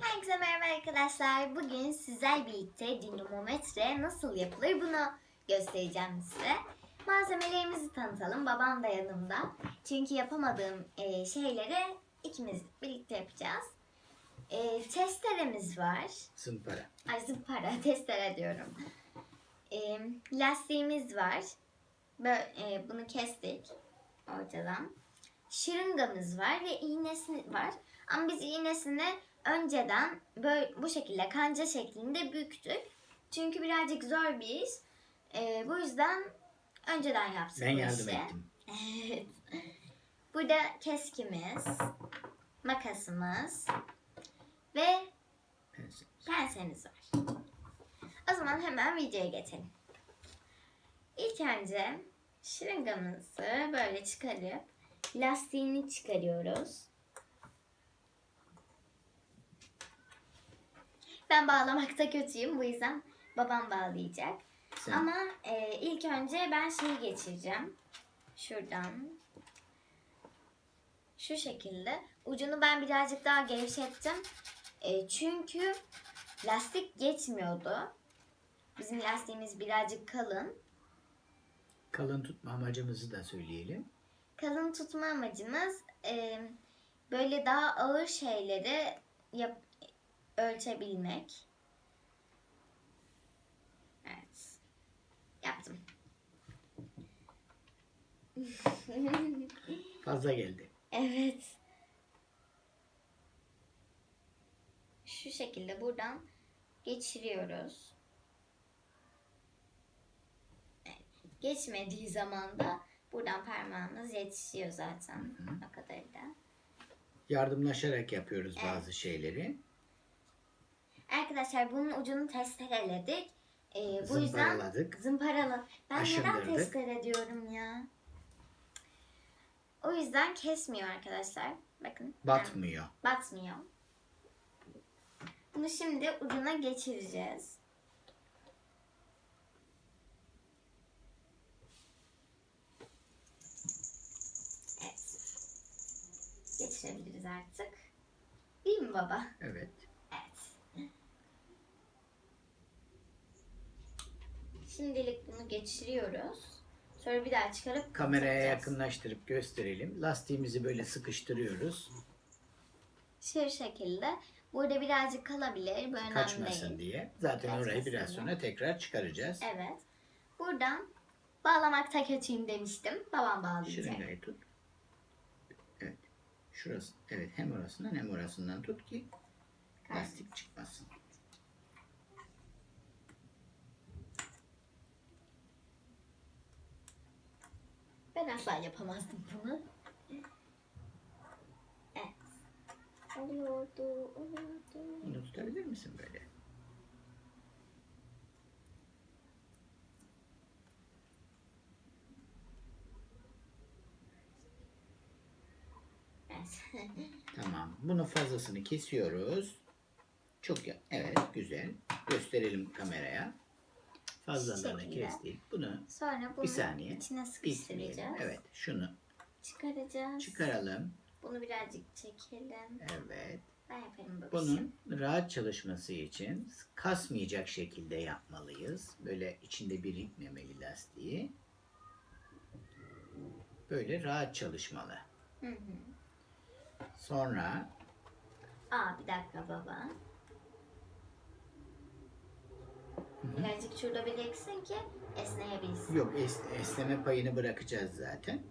Herkese merhaba arkadaşlar. Bugün sizler birlikte dinamometre nasıl yapılır bunu göstereceğim size. Malzemelerimizi tanıtalım. Babam da yanımda. Çünkü yapamadığım e, şeyleri ikimiz birlikte yapacağız. E, testeremiz var. Zımpara. Ay zımpara, testere diyorum. E, lastiğimiz var. Böyle, e, bunu kestik ortadan. Şırıngamız var ve iğnesi var. Ama biz iğnesini önceden böyle bu şekilde kanca şeklinde büktük. Çünkü birazcık zor bir iş. E, bu yüzden önceden yaptık Ben bu yardım işi. ettim. Evet. Burada keskimiz, makasımız ve Pense. pensemiz var. O zaman hemen videoya geçelim. İlk önce şırıngamızı böyle çıkarıp lastiğini çıkarıyoruz. Ben bağlamakta kötüyüm bu yüzden babam bağlayacak. Sen Ama e, ilk önce ben şeyi geçireceğim. Şuradan. Şu şekilde. Ucunu ben birazcık daha gevşettim. E, çünkü lastik geçmiyordu. Bizim lastiğimiz birazcık kalın. kalın tutma amacımızı da söyleyelim. Kalın tutma amacımız e, böyle daha ağır şeyleri yap, ölçebilmek. Evet. Yaptım. Fazla geldi. Evet. Şu şekilde buradan geçiriyoruz. Evet. Geçmediği zaman da buradan parmağımız yetişiyor zaten. O kadar da. Yardımlaşarak yapıyoruz Evet. bazı şeyleri. Arkadaşlar bunun ucunu testereledik. Ee, bu yüzden Zımparaladık. zımparalı. Ben neden Aşındırdık. testere diyorum ya? O yüzden kesmiyor arkadaşlar. Bakın. Batmıyor. batmıyor. Bunu şimdi ucuna geçireceğiz. Evet. Geçirebiliriz artık. Değil mi baba? Evet. Şimdilik bunu geçiriyoruz. Sonra bir daha çıkarıp Kameraya takacağız. yakınlaştırıp gösterelim. Lastiğimizi böyle sıkıştırıyoruz. Şu şekilde. Burada birazcık kalabilir. Bu önemli Kaçmasın değil. diye. Zaten orayı Kaçmasın biraz diye. sonra tekrar çıkaracağız. Evet. Buradan bağlamakta kötüyüm demiştim. Babam bağlayacak. Şırıngayı tut. Evet. Şurası. Evet. Hem orasından hem orasından tut ki lastik çıkmasın. Ben asla yapamazdım bunu. Evet. Oluyordu, oluyordu. Bunu tutabilir misin böyle? Evet. Tamam. Bunun fazlasını kesiyoruz. Çok ya. Evet, güzel. Gösterelim kameraya. Fazlalarını şekilde. kestik. Bunu Sonra bunu bir saniye içine sıkıştıracağız. Evet, şunu Çıkaracağız. çıkaralım. Bunu birazcık çekelim. Evet. Ben yaparım babacığım. Bunun rahat çalışması için kasmayacak şekilde yapmalıyız. Böyle içinde birikmemeli lastiği. Böyle rahat çalışmalı. Hı hı. Sonra Aa bir dakika baba. Şurada biriksin ki esneyebilsin. yok es- esneme payını bırakacağız zaten.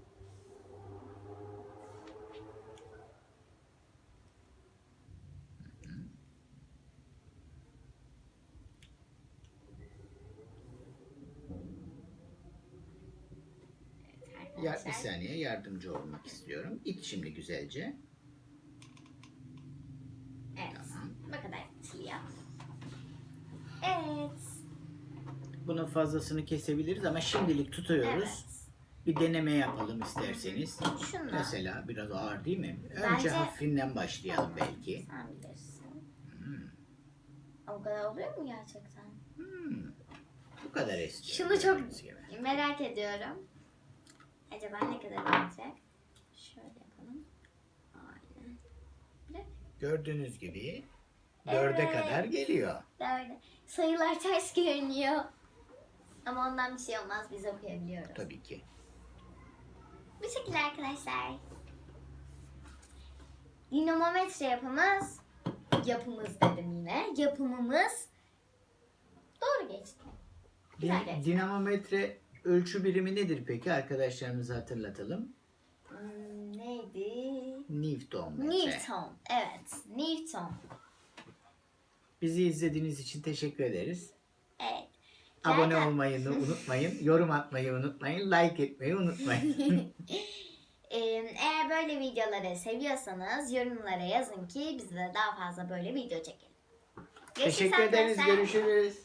Evet Ya, bir saniye yardımcı olmak istiyorum. İt şimdi güzelce. Evet. Tamam. Bu kadar çiğ Evet. Bunun fazlasını kesebiliriz ama şimdilik tutuyoruz. Evet. Bir deneme yapalım isterseniz. Şunla. Mesela biraz ağır değil mi? Önce Bence- hafifinden başlayalım belki. Sen bilirsin. O kadar oluyor mu gerçekten? Hmm, Bu kadar eski. Şunu çok gibi. merak ediyorum. Acaba ne kadar olacak? Şöyle yapalım. Aynen. Gördüğünüz gibi Dörde Evet. kadar geliyor. Dörde. Sayılar ters görünüyor. Ama ondan bir şey olmaz. Biz okuyabiliyoruz. Tabii ki. Bu şekilde arkadaşlar. Dinamometre yapımız, yapımız dedim yine. Yapımımız doğru geçti. Güzel geçti. dinamometre ölçü birimi nedir peki? Arkadaşlarımıza hatırlatalım. Hmm, neydi? Newton metre. Newton. Evet, Newton. Bizi izlediğiniz için teşekkür ederiz. Abone olmayı unutmayın. Yorum atmayı unutmayın. Like etmeyi unutmayın. Ee, Eğer böyle videoları seviyorsanız yorumlara yazın ki biz de daha fazla böyle video çekelim. Görüşürüz teşekkür ederiz. arkadaşlar. Görüşürüz.